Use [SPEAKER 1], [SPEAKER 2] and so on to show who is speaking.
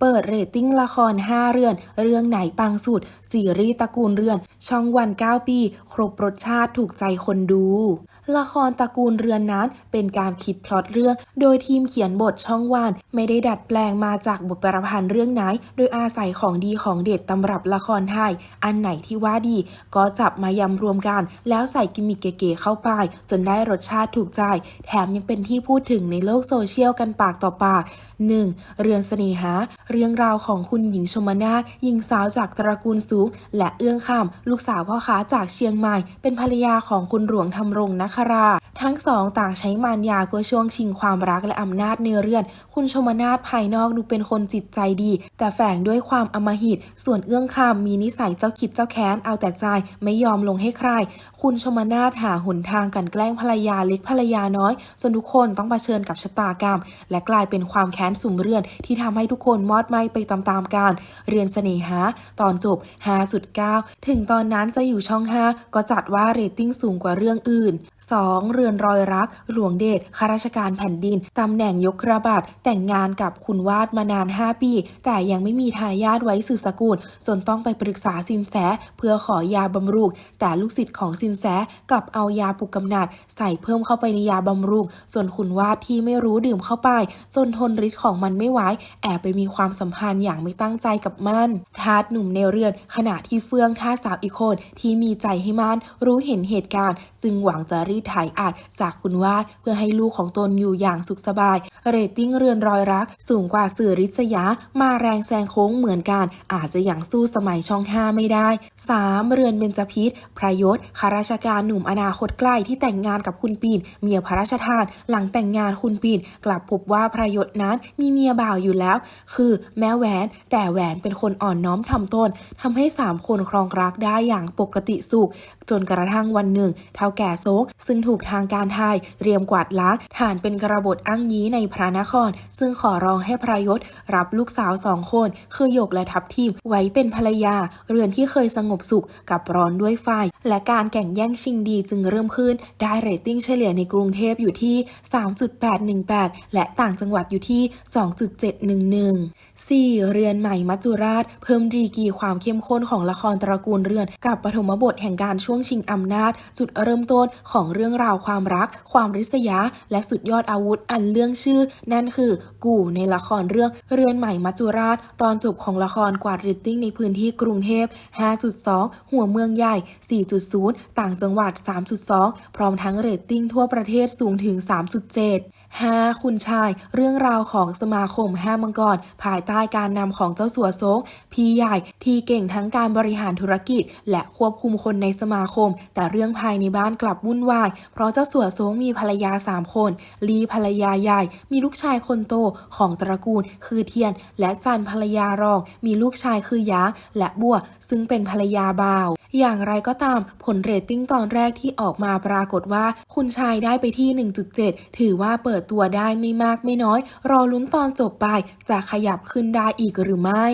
[SPEAKER 1] เปิดเรตติ้งละคร 5 เรือนเรื่องไหนปังสุดซีรีส์ตระกูลเรือน ช่องวัน 9 ปี ครบรสชาติถูกใจคนดู ละครตระกูลเรือนนั้นเป็นการคิดพล็อตเรื่อง โดยทีมเขียนบทช่องวันไม่ได้ดัดแปลงมาจากบทประพันธ์เรื่องไหน โดยอาศัยของดีของเด็ดตำรับละครไทย อันไหนที่ว่าดี ก็จับมายำรวมกัน แล้วใส่กิมมิกเก๋ๆเข้าไป จนได้รสชาติถูกใจ แถมยังเป็นที่พูดถึงในโลกโซเชียลกันปากต่อปาก 1. เรือนเสน่หา เรื่องราวของคุณหญิงชมนาทหญิงสาวจากตระกูลสูง และเอื้องคำลูกสาวพ่อค้าจากเชียงใหม่ เป็นภรรยาของคุณหลวงทำรงนครา ทั้งสองต่างใช้มารยาเพื่อช่วงชิงความรักและอำนาจในเรือน คุณชมนาทภายนอกดูเป็นคนจิตใจดี แต่แฝงด้วยความอมหิต ส่วนเอื้องคำมีนิสัยเจ้าคิดเจ้าแค้นเอาแต่ใจไม่ยอมลงให้ใคร คุณชมนาทหาหนทางกันแกล้งภรรยาเล็กภรรยาน้อยจนทุกคนต้องเผชิญกับชะตากรรม และกลายเป็นความแค้นสุ่มเรือนที่ทำให้ทุกคนมอดไหมไปตามๆกันเรือนเสน่หาตอนจบ 5.9 ถึงตอนนั้นจะอยู่ช่อง 5 ก็จัดว่าเรตติ้งสูงกว่าเรื่องอื่น 2. เรือนรอยรัก หลวงเดชข้าราชการแผ่นดินตำแหน่งยกระบาดแต่งงานกับคุณวาดมานาน 5 ปี แต่ยังไม่มีทายาทไว้สืบสกุลจนต้องไปปรึกษาสินแส เพื่อขอยาบำรุงแต่ลูกศิษย์ของสินแสกลับเอายาปลุกกำนัดใส่เพิ่มเข้าไปในยาบำรุงส่วนคุณวาดที่ไม่รู้ดื่มเข้าไปจนทนฤทธิ์ของมันไม่ไหวแอบไปมีความสัมพันธ์อย่างไม่ตั้งใจกับมันทาสหนุ่มในเรือน ขณะที่เฟื่องท่าสาวอีกคนที่มีใจให้มันรู้เห็นเหตุการณ์ จึงหวังจะรีดไถอาจจากคุณวาดเพื่อให้ลูกของตนอยู่อย่างสุขสบาย เรตติ้งเรือนรอยรัก สูงกว่าสื่อริษยา มาแรงแซงโค้งเหมือนกัน อาจจะยังสู้สมัยช่องห้าไม่ได้ 3. เรือนเบญจพิษพระยศข้าราชการหนุ่มอนาคตใกล้ที่แต่งงานกับคุณปีนเมียพระราชทาน หลังแต่งงานคุณปีนกลับพบว่าพระยศนั้นมีเมียบ่าวอยู่แล้ว คือแม่แหวนแต่แหวนเป็นคนอ่อนน้อมถ่อมตนทำให้สามคนครองรักได้อย่างปกติสุข จนกระทั่งวันหนึ่ง เท่าแก่โซก ซึ่งถูกทางการไทยเตรียมกวาดล้างฐานเป็นกระบฏอ้างยี้ในพระนคร ซึ่งขอร้องให้พระยศรับลูกสาวสองคน คือหยกและทับทิมไว้เป็นภรรยา เรือนที่เคยสงบสุขกับร้อนด้วยไฟ และการแข่งแย่งชิงดีจึงเริ่มขึ้น ได้เรตติ้งเฉลี่ยในกรุงเทพอยู่ที่ 3.818 และต่างจังหวัดอยู่ที่2.711 4. เรือนใหม่มัจจุราช เพิ่มดีกีความเข้มข้นของละครตระกูลเรือน กับปฐมบทแห่งการช่วงชิงอำนาจ จุดเริ่มต้นของเรื่องราวความรัก ความริษยา และสุดยอดอาวุธอันเรื่องชื่อ นั่นคือกู่ในละครเรื่องเรือนใหม่มัจจุราช ตอนจบของละครกวาดเรตติ้งในพื้นที่กรุงเทพ 5.2 หัวเมืองใหญ่ 4.0 ต่างจังหวัด 3.2 พร้อมทั้งเรตติ้งทั่วประเทศสูงถึง 3.7 5. คุณชาย เรื่องราวของสมาคมห้ามังกร ภายใต้การนำของเจ้าสัวโซงพี่ใหญ่ที่เก่งทั้งการบริหารธุรกิจ และควบคุมคนในสมาคม แต่เรื่องภายในบ้านกลับวุ่นวาย เพราะเจ้าสัวโซงมีภรรยาสามคน ลีภรรยาใหญ่ มีลูกชายคนโตของตระกูล คือเทียน และจันภรรยารอง มีลูกชายคือยาและบัวซึ่งเป็นภรรยาบ่าว อย่างไรก็ตามผลเรตติ้งตอนแรกที่ออกมาปรากฏว่า คุณชายได้ไปที่ 1.7 ถือว่าเปิดตัวได้ไม่มากไม่น้อย รอลุ้นตอนจบไปจะขยับขึ้นได้อีกหรือไม่